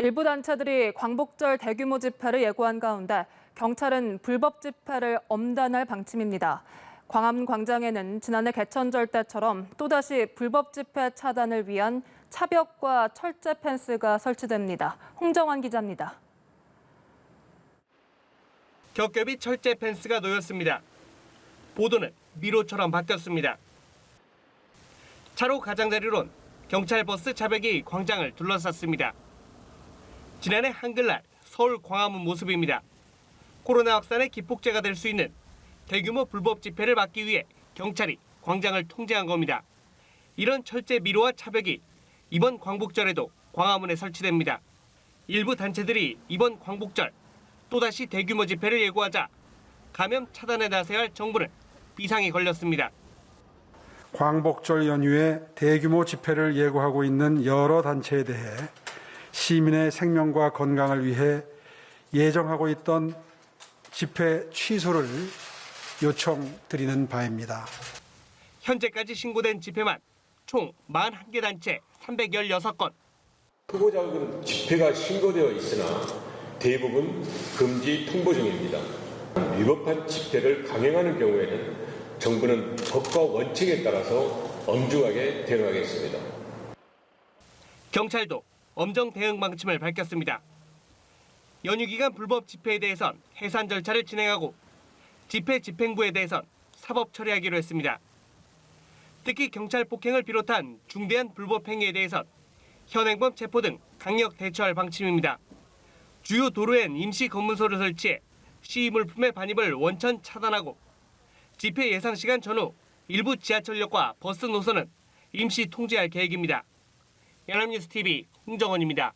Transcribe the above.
일부 단체들이 광복절 대규모 집회를 예고한 가운데 경찰은 불법 집회를 엄단할 방침입니다. 광화문 광장에는 지난해 개천절 때처럼 또다시 불법 집회 차단을 위한 차벽과 철제 펜스가 설치됩니다. 홍정환 기자입니다. 겹겹이 철제 펜스가 놓였습니다. 보도는 미로처럼 바뀌었습니다. 차로 가장자리론 경찰 버스 차벽이 광장을 둘러쌌습니다. 지난해 한글날 서울 광화문 모습입니다. 코로나 확산의 기폭제가 될 수 있는 대규모 불법 집회를 막기 위해 경찰이 광장을 통제한 겁니다. 이런 철제 미로와 차벽이 이번 광복절에도 광화문에 설치됩니다. 일부 단체들이 이번 광복절 또다시 대규모 집회를 예고하자 감염 차단에 나서야 할 정부는 비상이 걸렸습니다. 광복절 연휴에 대규모 집회를 예고하고 있는 여러 단체에 대해 시민의 생명과 건강을 위해 예정하고 있던 집회 취소를 요청드리는 바입니다. 현재까지 신고된 집회만 총 41개 단체 316건, 후보자들은 집회가 신고되어 있으나 대부분 금지 통보 중입니다. 위법한 집회를 강행하는 경우에는 정부는 법과 원칙에 따라서 엄중하게 대응하겠습니다. 경찰도 엄정 대응 방침을 밝혔습니다. 연휴 기간 불법 집회에 대해선 해산 절차를 진행하고 집회 집행부에 대해선 사법 처리하기로 했습니다. 특히 경찰 폭행을 비롯한 중대한 불법 행위에 대해선 현행범 체포 등 강력 대처할 방침입니다. 주요 도로엔 임시 검문소를 설치해 시위 물품의 반입을 원천 차단하고 집회 예상 시간 전후 일부 지하철역과 버스 노선은 임시 통제할 계획입니다. 연합뉴스 TV 홍정원입니다.